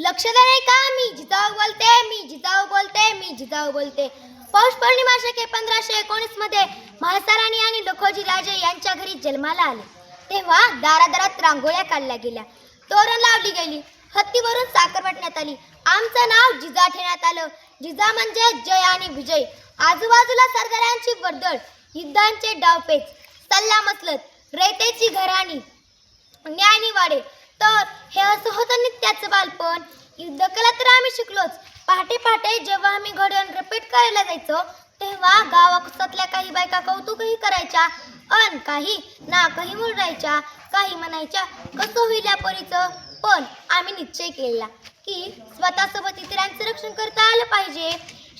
लक्ष लक्षदार का? मी जिजाऊ बोलते मी जिजाऊ बोलते मी जिजाऊ बोलते. पौष पौर्णिमा शके पंधराशे एकोणीसमध्ये म्हाळसाराणी आणि लखोजी राजे यांच्या घरी जन्माला आले. तेव्हा दारादारात रांगोळ्या काढल्या गेल्या. तोरण लावली गेली. हत्तीवरून साखर वाटण्यात आली. आमचं नाव जिजा ठेवण्यात आलं. जिजा म्हणजे जय आणि विजय. आजूबाजूला सरदारांची वर्दळ युद्धांचे डावपेच सल्ला मसलत रेतेची घराणी ज्ञानी वाडे तर हे असं होतं नित्याचं बालपण. युद्ध कला तर आम्ही शिकलोच. पहाटे पहाटे जेव्हा आम्ही घडण रिपीट करायला जायचो तेव्हा गावाकुसातल्या काही बायका कौतुकही करायच्या. अन काही नाकही मुरडायच्या. काही म्हणायच्या कसं होईल या परीचं? पण आम्ही निश्चय केला की स्वतःसोबत इतरांचं रक्षण करता आलं पाहिजे.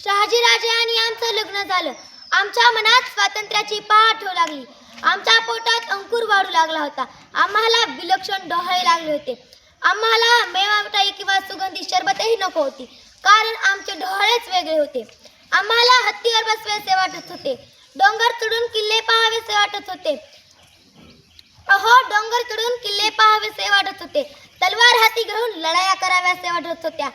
शहाजीराजे आणि आमचं लग्न झालं. आमच्या मनात स्वातंत्र्याची पहाट हो ठेवू लागली. आमच्या पोटात अंकुर वाढू लागला होता. आम्हाला विलक्षण डोहाळे लागले होते. आम्हाला मेवा मिठाई किंवा सुगंधी शरबतही नको होती. कारण आमचे डोहाळेच वेगळे होते. आम्हाला हत्तीवर बसवेसे वाटत होते. डोंगर चढून किल्ले पाहावेसे वाटत होते. अहो डोंगर चढून किल्ले पाहावेसे वाटत होते. तलवार हाती घेऊन लढाया कराव्यासे वाटत होत्या.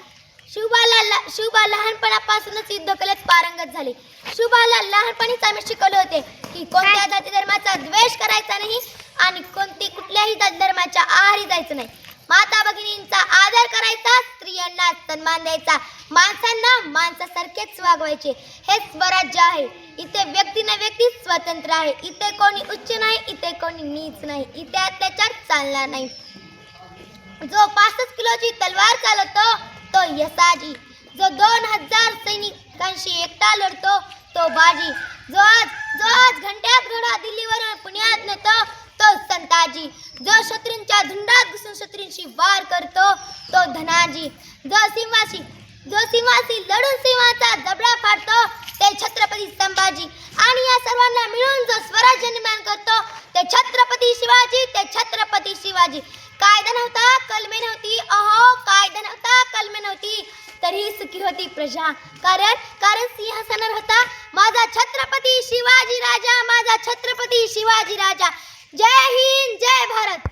शिवबाला ला- शिवबा लहानपणापासूनच युद्ध कलेत पारंगत झाली. शिवबाला लहानपणीच आम्ही शिकवले होते की कोणत्या जाती धर्माचा द्वेष करायचा नाही आणि कोणती कुठल्याही धर्माच्या आहारी जायचं नाही. माता भगिनींचा आदर करायचा स्त्रियांना सन्मान द्यायचा माणसांना माणसासारखेच वागवायचे. हे स्वराज्य आहे. इथे व्यक्ती न व्यक्ती स्वतंत्र आहे. इथे कोणी उच्च नाही इथे कोणी नीच नाही. इथे अत्याचार चालणार नाही. जो पासष्ट किलोची तलवार चालवतो तो यसाजी. जो दोन हजार सैनिकांशी एकटा लढतो तो बाजी. जो धनाजी. जो शत्रूंच्या झुंडात घुसून शत्रूंशी वार करतो तो धनाजी. जो सिंहाशी जो सिंहाशी लढून सिंहाचा जबडा फाडतो ते छत्रपती संभाजी. आणि या सर्वांना मिळून जो स्वराज्य निर्माण करतो ते छत्रपती शिवाजी ते छत्रपती शिवाजी. कायदा नव्हता कलमे नव्हती. अहो कायदा नव्हता कलमे नव्हती. तरीही सुखी होती प्रजा. कारण कारण सिंहासनावर होता माझा छत्रपती शिवाजी राजा माझा छत्रपती शिवाजी राजा. जय हिंद जय भारत!